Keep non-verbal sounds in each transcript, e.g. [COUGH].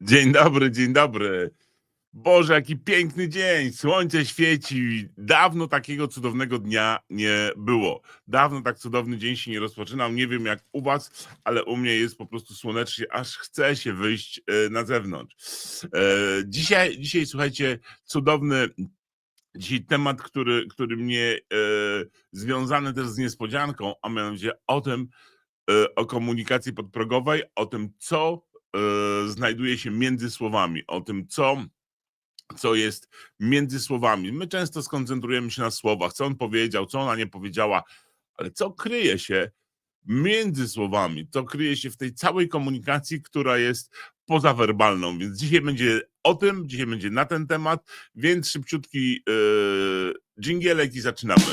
Dzień dobry, dzień dobry. Boże, jaki piękny dzień. Słońce świeci. Dawno takiego cudownego dnia nie było. Dawno tak cudowny dzień się nie rozpoczynał. Nie wiem jak u was, ale u mnie jest po prostu słonecznie, aż chce się wyjść e, na zewnątrz. E, Dzisiaj, dzisiaj słuchajcie, cudowny Dzisiaj temat, który, który mnie e, związany też z niespodzianką, a mianowicie o tym, o komunikacji podprogowej, o tym, co znajduje się między słowami, o tym, co, co jest między słowami. My często skoncentrujemy się na słowach, co on powiedział, co ona nie powiedziała, ale co kryje się między słowami, co kryje się w tej całej komunikacji, która jest pozawerbalną. Więc dzisiaj będzie o tym, dzisiaj będzie na ten temat, więc szybciutki yy, dżingielek i zaczynamy.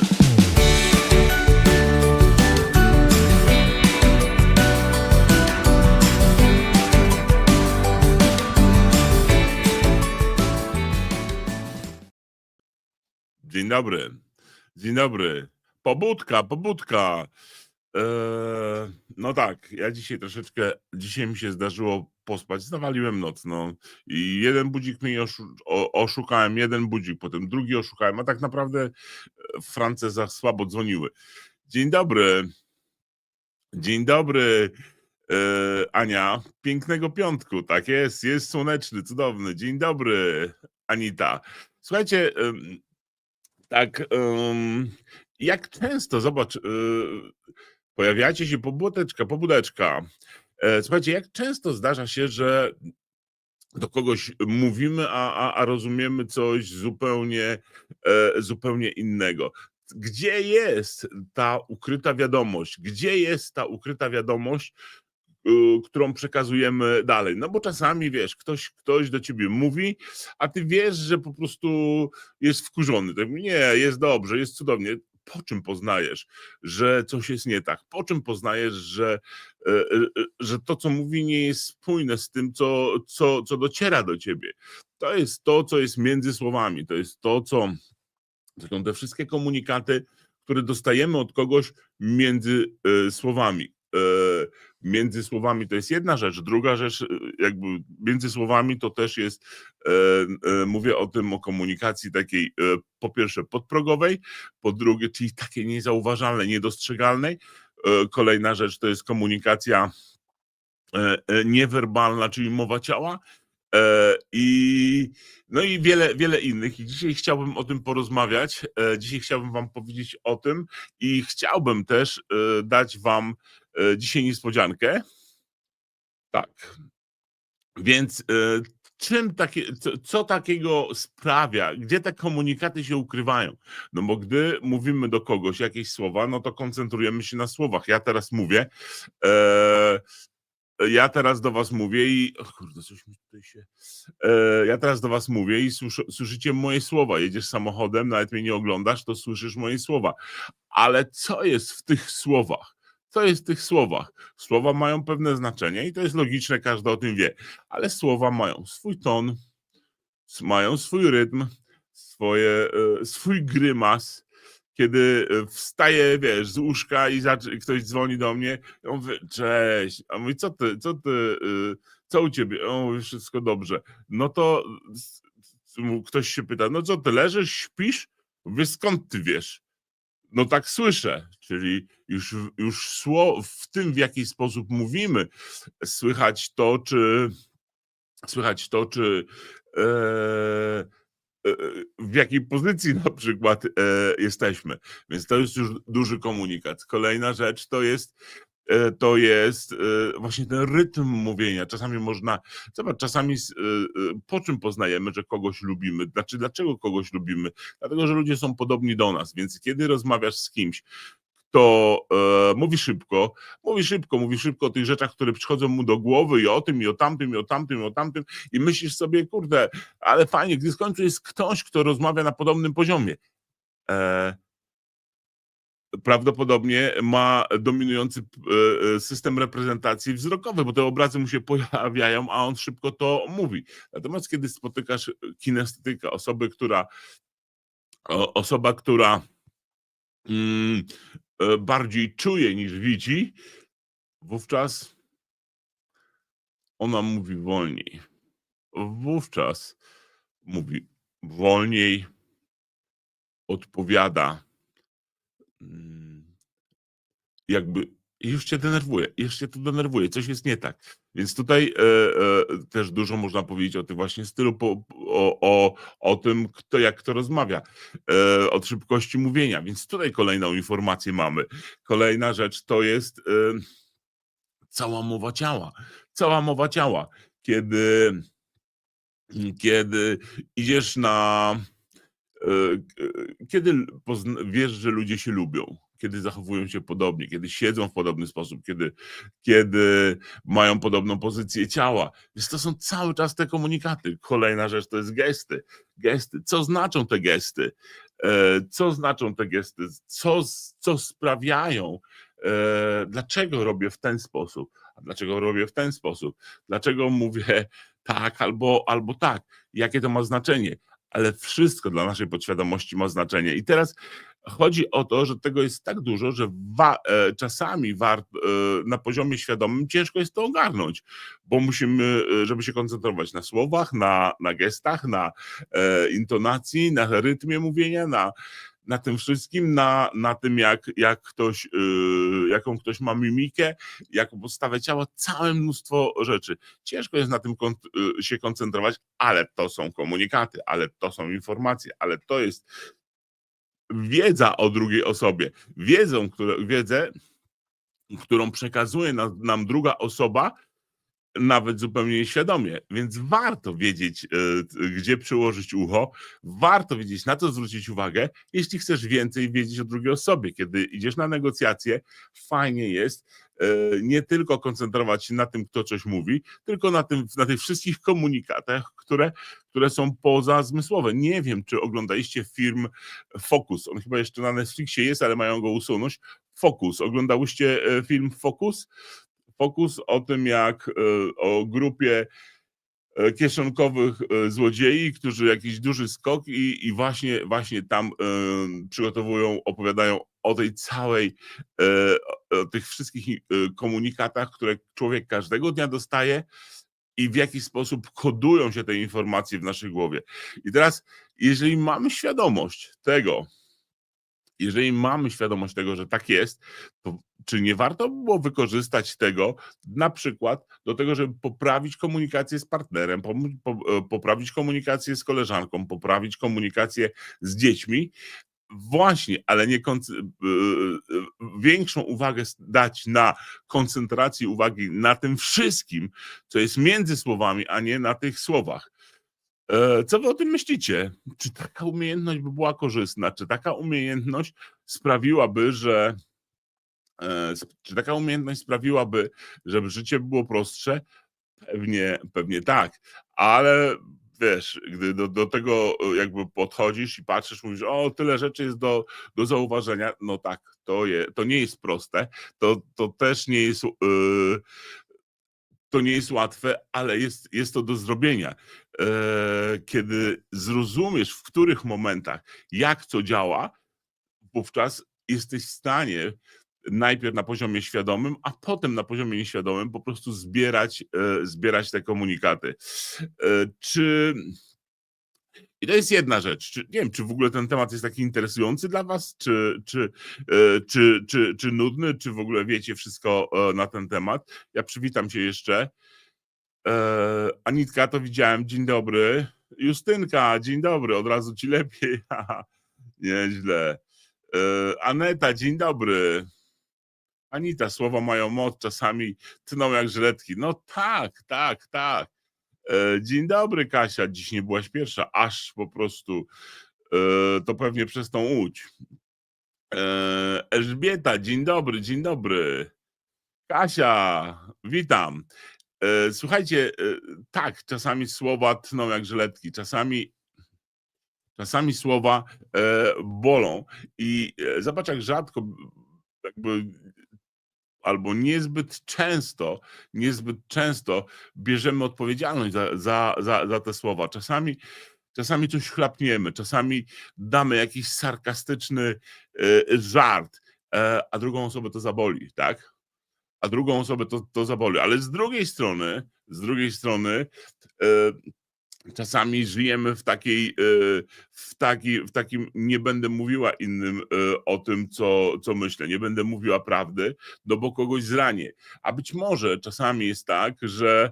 Dzień dobry. Dzień dobry. Pobudka, pobudka. Eee, no tak, ja dzisiaj troszeczkę, dzisiaj mi się zdarzyło pospać, zawaliłem noc, no i jeden budzik mnie oszu- oszukałem, jeden budzik, potem drugi oszukałem, a tak naprawdę e, France za słabo dzwoniły. Dzień dobry. Dzień dobry, e, Ania. Pięknego piątku, tak jest, jest słoneczny, cudowny. Dzień dobry, Anita. Słuchajcie, tak, em, jak często, zobacz, y, pojawiacie się pobudeczka, pobudeczka. E, Słuchajcie, jak często zdarza się, że do kogoś mówimy, a, a, a rozumiemy coś zupełnie, e, zupełnie innego. Gdzie jest ta ukryta wiadomość? Gdzie jest ta ukryta wiadomość, którą przekazujemy dalej? No bo czasami wiesz, ktoś, ktoś do ciebie mówi, a ty wiesz, że po prostu jest wkurzony. Tak, nie, jest dobrze, jest cudownie. Po czym poznajesz, że coś jest nie tak? Po czym poznajesz, że, e, e, e, że to, co mówi, nie jest spójne z tym, co, co, co dociera do ciebie? To jest to, co jest między słowami. To jest to, co to są te wszystkie komunikaty, które dostajemy od kogoś między słowami. Między słowami to jest jedna rzecz. Druga rzecz, e, jakby między słowami to też jest, e, e, mówię o tym, o komunikacji takiej e, po pierwsze podprogowej, po drugie, czyli takiej niezauważalnej, niedostrzegalnej. E, Kolejna rzecz to jest komunikacja e, niewerbalna, czyli mowa ciała. I, no i wiele, wiele innych. I dzisiaj chciałbym o tym porozmawiać. Dzisiaj chciałbym Wam powiedzieć o tym i chciałbym też dać Wam dzisiaj niespodziankę. Tak. Więc e, czym takie, co, takiego sprawia, gdzie te komunikaty się ukrywają? No bo gdy mówimy do kogoś jakieś słowa, no to koncentrujemy się na słowach. Ja teraz mówię. E, ja teraz do was mówię i. O kurde, coś mi tutaj się. E, ja teraz do was mówię i słysz, słyszycie moje słowa. Jedziesz samochodem, nawet mnie nie oglądasz, to słyszysz moje słowa. Ale co jest w tych słowach? Co jest w tych słowach? Słowa mają pewne znaczenie i to jest logiczne, każdy o tym wie, ale słowa mają swój ton, mają swój rytm, swoje, e, swój grymas. Kiedy e, wstaję, wiesz, z łóżka i ktoś dzwoni do mnie, ja mówię, cześć, a mówi, co ty, co ty, y, co u ciebie? O, mówi, wszystko dobrze. No to ktoś się pyta, no co ty, leżysz, śpisz? Mówię, skąd ty wiesz? No tak słyszę, czyli już, już w tym, w jaki sposób mówimy, słychać to, czy słychać to, czy e, e, w jakiej pozycji na przykład e, jesteśmy. Więc to jest już duży komunikat. Kolejna rzecz to jest to jest e, właśnie ten rytm mówienia. Czasami można, zobacz, czasami e, e, po czym poznajemy, że kogoś lubimy? Znaczy, dlaczego kogoś lubimy? Dlatego, że ludzie są podobni do nas, więc kiedy rozmawiasz z kimś, kto e, mówi szybko, mówi szybko, mówi szybko o tych rzeczach, które przychodzą mu do głowy i o tym, i o tamtym, i o tamtym, i o tamtym i myślisz sobie, kurde, ale fajnie, gdy w końcu jest ktoś, kto rozmawia na podobnym poziomie. E, prawdopodobnie ma dominujący e, e, system reprezentacji wzrokowy, bo te obrazy mu się pojawiają, a on szybko to mówi. Natomiast kiedy spotykasz kinestetyka, osoby, która osoba, która mm, e, bardziej czuje niż widzi, wówczas ona mówi wolniej. wówczas mówi wolniej odpowiada. Mm, Jakby już cię denerwuje, już cię to denerwuje, coś jest nie tak. Więc tutaj e, e, też dużo można powiedzieć o tym właśnie stylu, po, o, o, o tym, kto jak kto rozmawia, e, od szybkości mówienia. Więc tutaj kolejną informację mamy. Kolejna rzecz to jest e, cała mowa ciała. Cała mowa ciała. Kiedy, kiedy idziesz na. E, e, Kiedy wiesz, że ludzie się lubią, kiedy zachowują się podobnie, kiedy siedzą w podobny sposób, kiedy, kiedy mają podobną pozycję ciała. Więc to są cały czas te komunikaty. Kolejna rzecz to jest gesty. Gesty. Co znaczą te gesty? E, Co znaczą te gesty? Co, co sprawiają? Dlaczego robię w ten sposób? A dlaczego robię w ten sposób? Dlaczego mówię tak albo, albo tak? Jakie to ma znaczenie? Ale wszystko dla naszej podświadomości ma znaczenie. I teraz chodzi o to, że tego jest tak dużo, że wa- e, czasami wart, e, na poziomie świadomym ciężko jest to ogarnąć, bo musimy, e, żeby się koncentrować na słowach, na, na gestach, na e, intonacji, na rytmie mówienia, na, na tym wszystkim, na, na tym, jak, jak ktoś, y, jaką ktoś ma mimikę, jaką postawę ciała, całe mnóstwo rzeczy. Ciężko jest na tym kon, y, się koncentrować, ale to są komunikaty, ale to są informacje, ale to jest wiedza o drugiej osobie. Wiedzą, które, wiedzę, którą przekazuje nam druga osoba, nawet zupełnie nieświadomie. Więc warto wiedzieć, e, gdzie przyłożyć ucho, warto wiedzieć, na co zwrócić uwagę, jeśli chcesz więcej wiedzieć o drugiej osobie. Kiedy idziesz na negocjacje, fajnie jest e, nie tylko koncentrować się na tym, kto coś mówi, tylko na, tym, na tych wszystkich komunikatach, które, które są pozazmysłowe. Nie wiem, czy oglądaliście film Focus. On chyba jeszcze na Netflixie jest, ale mają go usunąć. Focus. Oglądałyście e, film Focus? Fokus o tym, jak e, o grupie e, kieszonkowych e, złodziei, którzy jakiś duży skok i, i właśnie, właśnie tam przygotowują, opowiadają o tej całej, o, tych wszystkich komunikatach, które człowiek każdego dnia dostaje i w jaki sposób kodują się te informacje w naszej głowie. I teraz, jeżeli mamy świadomość tego, jeżeli mamy świadomość tego, że tak jest, to czy nie warto było wykorzystać tego na przykład do tego, żeby poprawić komunikację z partnerem, e, poprawić komunikację z koleżanką, poprawić komunikację z dziećmi? Właśnie, ale nie e, e, większą uwagę dać na koncentracji uwagi na tym wszystkim, co jest między słowami, a nie na tych słowach. E, Co wy o tym myślicie? Czy taka umiejętność by była korzystna? Czy taka umiejętność sprawiłaby, że e, czy taka umiejętność sprawiłaby, żeby życie było prostsze? Pewnie, pewnie tak, ale wiesz, gdy do, do tego e, jakby podchodzisz i patrzysz, mówisz, o, tyle rzeczy jest do, do zauważenia, no tak, to, je, to nie jest proste, to, to też nie jest, e, to nie jest łatwe, ale jest, jest to do zrobienia. E, Kiedy zrozumiesz, w których momentach, jak co działa, wówczas jesteś w stanie najpierw na poziomie świadomym, a potem na poziomie nieświadomym po prostu zbierać, e, zbierać te komunikaty. E, Czy. I to jest jedna rzecz. Czy, nie wiem, czy w ogóle ten temat jest taki interesujący dla Was, czy, czy, e, czy, czy, czy nudny, czy w ogóle wiecie wszystko e, na ten temat. Ja przywitam się jeszcze. E, Anitka, to widziałem. Dzień dobry. Justynka, dzień dobry. Od razu ci lepiej. [LAUGHS] Nieźle. Aneta, dzień dobry. Anita, słowa mają moc, czasami tną jak żyletki. No tak, tak, tak. E, Dzień dobry, Kasia. Dziś nie byłaś pierwsza, aż po prostu e, to pewnie przez tą łódź. E, Elżbieta, dzień dobry, dzień dobry. Kasia, witam. Słuchajcie, tak, czasami słowa tną jak żyletki, czasami, czasami słowa bolą. I zobacz, jak rzadko jakby albo niezbyt często, niezbyt często bierzemy odpowiedzialność za, za, za, za te słowa. Czasami, czasami coś chlapniemy, czasami damy jakiś sarkastyczny e, żart, e, a drugą osobę to zaboli, tak? A drugą osobę to, to zaboli. Ale z drugiej strony, z drugiej strony, e, czasami żyjemy w takiej, e, w, taki, w takim, nie będę mówiła innym e, o tym, co, co myślę, nie będę mówiła prawdy, no bo kogoś zranię. A być może czasami jest tak, że,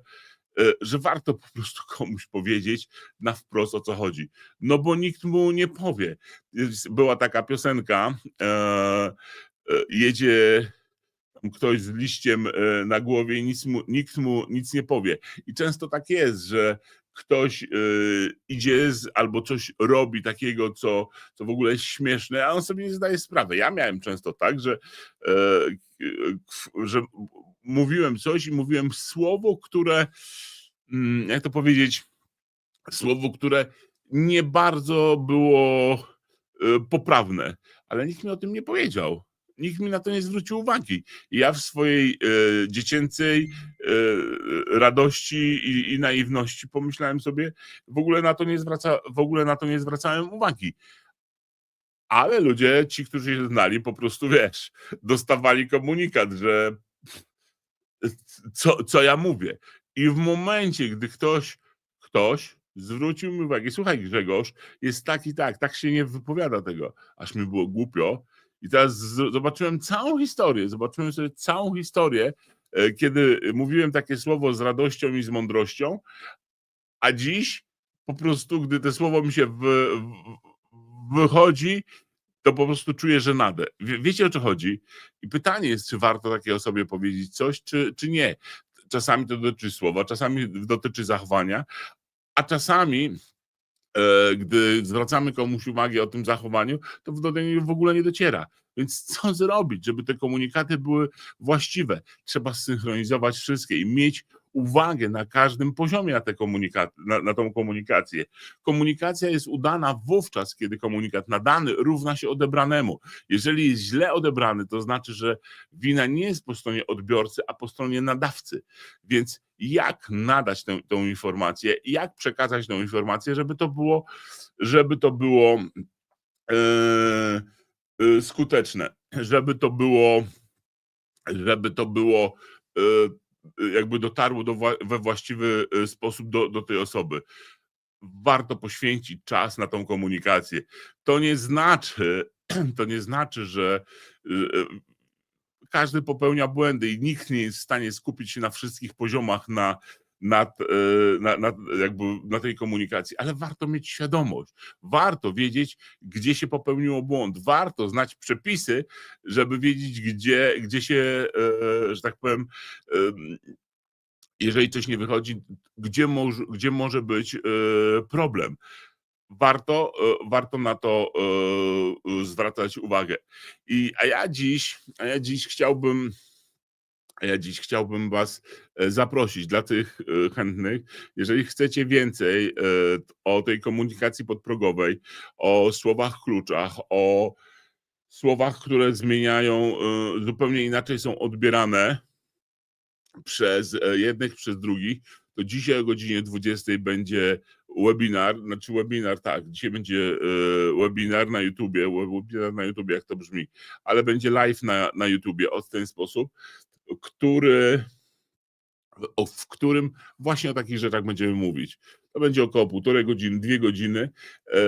e, że warto po prostu [LAUGHS] komuś powiedzieć na wprost o co chodzi. No bo nikt mu nie powie. Była taka piosenka, jedzie ktoś z liściem na głowie i nic mu, nikt mu nic nie powie. I często tak jest, że ktoś e, idzie z, albo coś robi takiego, co, co w ogóle jest śmieszne, a on sobie nie zdaje sprawy. Ja miałem często tak, że, e, k- że mówiłem coś i mówiłem słowo, które, mm, jak to powiedzieć, słowo, które nie bardzo było e, poprawne, ale nikt mi o tym nie powiedział. Nikt mi na to nie zwrócił uwagi. I ja w swojej e, dziecięcej e, radości i, i naiwności pomyślałem sobie, w ogóle na to nie zwraca, w ogóle na to nie zwracałem uwagi. Ale ludzie, ci, którzy się znali, po prostu wiesz, dostawali komunikat, że co, co ja mówię. I w momencie, gdy ktoś, ktoś zwrócił mi uwagę, słuchaj Grzegorz, jest tak i tak, tak się nie wypowiada tego, aż mi było głupio. I teraz zobaczyłem całą historię, zobaczyłem sobie całą historię, e, kiedy mówiłem takie słowo z radością i z mądrością, a dziś po prostu, gdy to słowo mi się wy, w- wychodzi, to po prostu czuję żenadę. Wie, wiecie o co chodzi? I pytanie jest, czy warto takiej osobie powiedzieć coś, czy, czy nie. Czasami to dotyczy słowa, czasami dotyczy zachowania, a czasami, gdy zwracamy komuś uwagę o tym zachowaniu, to do niego w ogóle nie dociera. Więc co zrobić, żeby te komunikaty były właściwe? Trzeba zsynchronizować wszystkie i mieć uwagę na każdym poziomie na, te na, na tą komunikację. Komunikacja jest udana wówczas, kiedy komunikat nadany równa się odebranemu. Jeżeli jest źle odebrany, to znaczy, że wina nie jest po stronie odbiorcy, a po stronie nadawcy. Więc jak nadać tę, tą informację, jak przekazać tę informację, żeby to było, żeby to było e, e, skuteczne, żeby to było, żeby to było e, jakby dotarło do, we właściwy e, sposób do, do tej osoby. Warto poświęcić czas na tą komunikację. To nie znaczy, [CLEARS THROAT] to nie znaczy, że e, e, każdy popełnia błędy i nikt nie jest w stanie skupić się na wszystkich poziomach na, nad, e, na, jakby na tej komunikacji, ale warto mieć świadomość, warto wiedzieć, gdzie się popełniło błąd, warto znać przepisy, żeby wiedzieć, gdzie, gdzie się, e, że tak powiem, em, jeżeli coś nie wychodzi, gdzie może, gdzie może być e, problem. Warto, e, warto na to e, e, zwracać uwagę. I, a ja dziś, a ja dziś chciałbym, a ja dziś chciałbym Was e, zaprosić dla tych e, chętnych, jeżeli chcecie więcej e, o tej komunikacji podprogowej, o słowach kluczach, o słowach, które zmieniają, zupełnie inaczej są odbierane przez jednych, przez drugich, to dzisiaj o godzinie 20 będzie webinar, znaczy webinar, tak, dzisiaj będzie webinar na YouTubie, we- webinar na YouTubie, jak to brzmi, ale będzie live na, na YouTubie o w ten sposób, który, w którym właśnie o takich rzeczach będziemy mówić. To będzie około półtorej godziny, dwie godziny. E,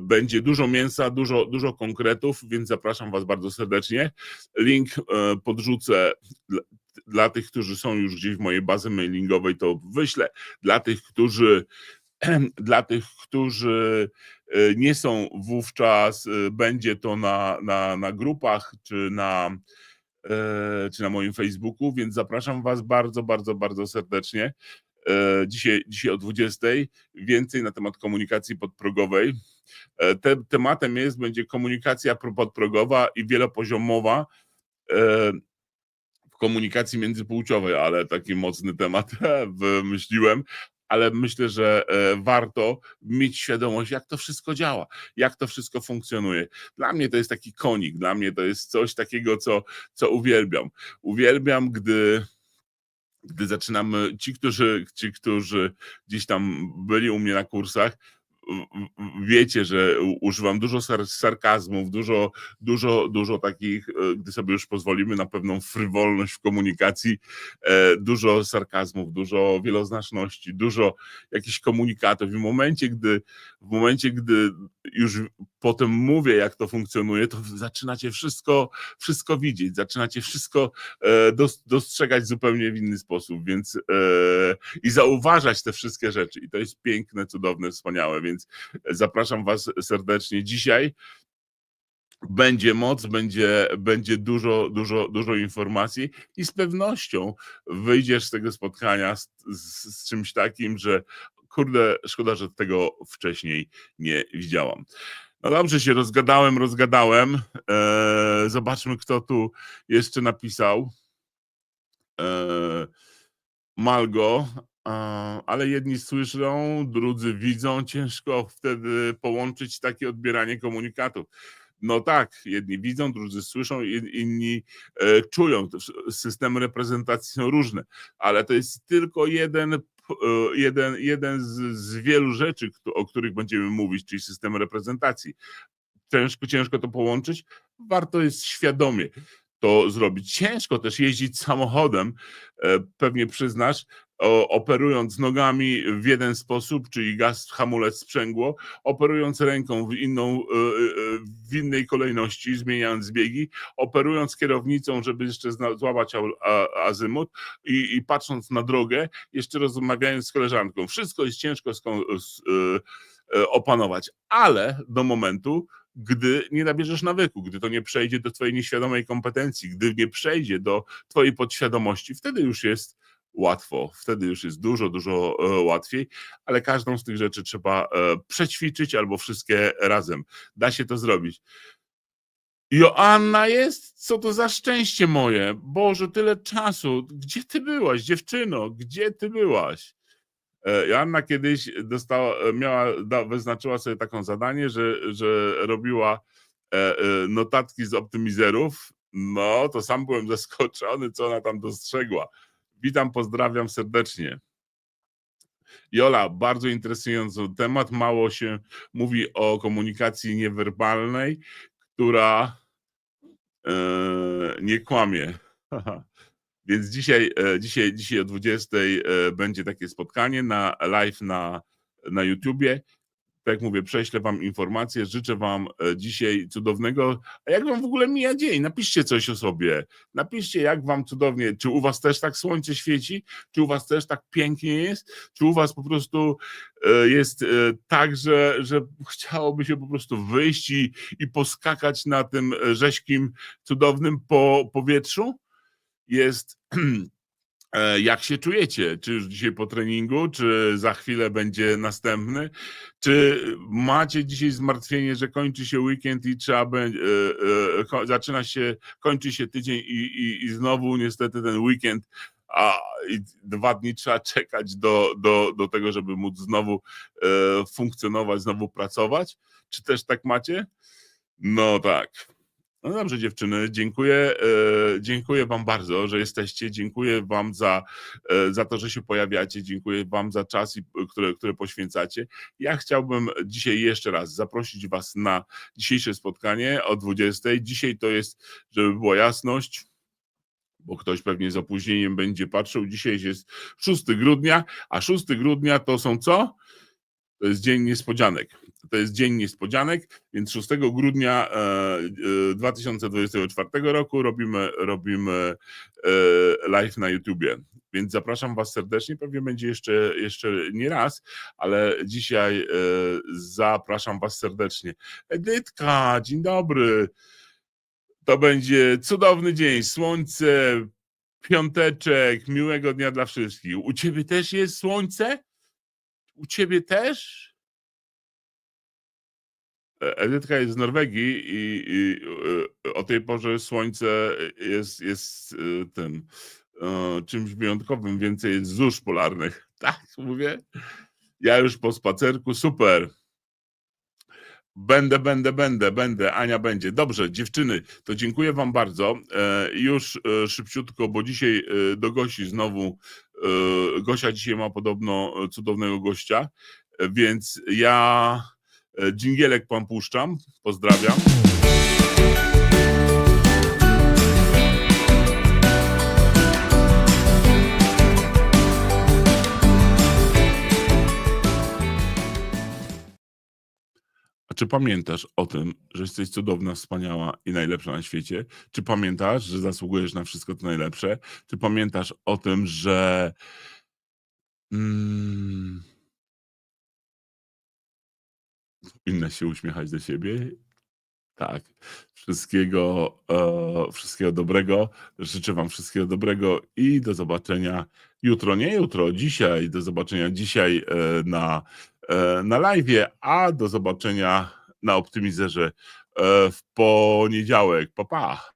będzie dużo mięsa, dużo, dużo konkretów, więc zapraszam Was bardzo serdecznie. Link e, podrzucę dla, tych, którzy są już gdzieś w mojej bazie mailingowej, to wyślę. Dla tych, którzy [CLEARS THROAT] dla tych, którzy e, nie są wówczas, będzie to na, na, na grupach czy na, czy na moim Facebooku, więc zapraszam Was bardzo, bardzo, bardzo serdecznie. E, Dzisiaj, dzisiaj o 20 więcej na temat komunikacji podprogowej. E, Te, tematem jest, będzie komunikacja pro- podprogowa i wielopoziomowa e, w komunikacji międzypłciowej, ale taki mocny temat [LAUGHS] wymyśliłem. Ale myślę, że e, warto mieć świadomość, jak to wszystko działa, jak to wszystko funkcjonuje. Dla mnie to jest taki konik, dla mnie to jest coś takiego, co, co uwielbiam. Uwielbiam, gdy, gdy zaczynamy, ci którzy, ci, którzy gdzieś tam byli u mnie na kursach, wiecie, że używam dużo sar- sarkazmów, dużo, dużo, dużo takich, e, gdy sobie już pozwolimy na pewną frywolność w komunikacji, e, dużo sarkazmów, dużo wieloznaczności, dużo jakichś komunikatów. I w momencie, gdy, w momencie, gdy już potem mówię, jak to funkcjonuje, to zaczynacie wszystko, wszystko widzieć, zaczynacie wszystko e, dos- dostrzegać zupełnie w inny sposób, więc i zauważać te wszystkie rzeczy. I to jest piękne, cudowne, wspaniałe, więc zapraszam Was serdecznie dzisiaj. Będzie moc, będzie, będzie dużo, dużo, dużo informacji i z pewnością wyjdziesz z tego spotkania z, z, z czymś takim, że kurde, szkoda, że tego wcześniej nie widziałam. No dobrze, się rozgadałem, rozgadałem. Eee, zobaczmy, kto tu jeszcze napisał. Eee, Malgo, ale jedni słyszą, drudzy widzą. [LAUGHS] Ciężko wtedy połączyć takie odbieranie komunikatów. No tak, jedni widzą, drudzy słyszą, in- inni e, czują. Systemy reprezentacji są różne, ale to jest tylko jeden, e, jeden, jeden z, z wielu rzeczy, o których będziemy mówić, czyli system reprezentacji. Ciężko, ciężko to połączyć. Warto jest świadomie to zrobić. Ciężko też jeździć samochodem, e, pewnie przyznasz, operując nogami w jeden sposób, czyli gaz, hamulec, sprzęgło, operując ręką w, inną, e, e, w innej kolejności, zmieniając biegi, operując kierownicą, żeby jeszcze złapać azymut i, i patrząc na drogę, jeszcze rozmawiając z koleżanką. Wszystko jest ciężko e, opanować, ale do momentu, gdy nie nabierzesz nawyku, gdy to nie przejdzie do twojej nieświadomej kompetencji, gdy nie przejdzie do twojej podświadomości, wtedy już jest łatwo, wtedy już jest dużo, dużo e, łatwiej, ale każdą z tych rzeczy trzeba e, przećwiczyć albo wszystkie razem. Da się to zrobić. Joanna jest? Co to za szczęście moje? Boże, tyle czasu. Gdzie ty byłaś, dziewczyno? Gdzie ty byłaś? E, Joanna kiedyś dostała, miała, wyznaczyła sobie taką zadanie, że, że robiła notatki z optymizerów. No, to sam byłem zaskoczony, co ona tam dostrzegła. Witam, pozdrawiam serdecznie. Jola, bardzo interesujący temat. Mało się mówi o komunikacji niewerbalnej, która e, nie kłamie. [LAUGHS] Więc dzisiaj, e, dzisiaj, dzisiaj o 20 e, będzie takie spotkanie na live na, na YouTubie. Tak jak mówię, prześlę Wam informacje. Życzę Wam e, dzisiaj cudownego. A jak Wam w ogóle mija dzień? Napiszcie coś o sobie. Napiszcie, jak Wam cudownie. Czy u Was też tak słońce świeci? Czy u Was też tak pięknie jest? Czy u Was po prostu e, jest e, tak, że, że chciałoby się po prostu wyjść i, i poskakać na tym rześkim, cudownym po powietrzu? jest [CLEARS THROAT] jak się czujecie? Czy już dzisiaj po treningu, czy za chwilę będzie następny? Czy macie dzisiaj zmartwienie, że kończy się weekend i trzeba będzie, e, e, zaczyna się, kończy się tydzień i, i, i znowu niestety ten weekend, a dwa dni trzeba czekać do, do, do tego, żeby móc znowu e, funkcjonować, znowu pracować? Czy też tak macie? No tak. No dobrze, dziewczyny, dziękuję. E, dziękuję Wam bardzo, że jesteście. Dziękuję Wam za, e, za to, że się pojawiacie. Dziękuję Wam za czas, i, które, które poświęcacie. Ja chciałbym dzisiaj jeszcze raz zaprosić Was na dzisiejsze spotkanie o 20. Dzisiaj to jest, żeby była jasność, bo ktoś pewnie z opóźnieniem będzie patrzył. Dzisiaj jest 6 grudnia, a 6 grudnia to są co? To jest dzień niespodzianek. To jest dzień niespodzianek, więc 6 grudnia e, e, 2024 roku robimy, robimy e, live na YouTubie. Więc zapraszam Was serdecznie. Pewnie będzie jeszcze, jeszcze nie raz, ale dzisiaj e, zapraszam Was serdecznie. Edytka, dzień dobry. To będzie cudowny dzień. Słońce, piąteczek, miłego dnia dla wszystkich. U Ciebie też jest słońce? U Ciebie też? E- Edytka jest z Norwegii i, i e, o tej porze słońce jest, jest e, tym czymś wyjątkowym. Więcej jest zórz polarnych. [LAUGHS] Tak, mówię. Ja już po spacerku, super. Będę, będę, będę, będę. Ania będzie. Dobrze, dziewczyny, to dziękuję Wam bardzo. Już szybciutko, bo dzisiaj do Gosi znowu. Gosia dzisiaj ma podobno cudownego gościa. Więc ja dżingielek wam puszczam. Pozdrawiam. A czy pamiętasz o tym, że jesteś cudowna, wspaniała i najlepsza na świecie? Czy pamiętasz, że zasługujesz na wszystko to najlepsze? Czy pamiętasz o tym, że. Mm, powinnaś się uśmiechać do siebie? Tak. Wszystkiego, e, wszystkiego dobrego. Życzę Wam wszystkiego dobrego i do zobaczenia jutro. Nie jutro, dzisiaj. Do zobaczenia dzisiaj e, na, e, na live, a do zobaczenia na Optimizerze e, w poniedziałek. Pa, pa.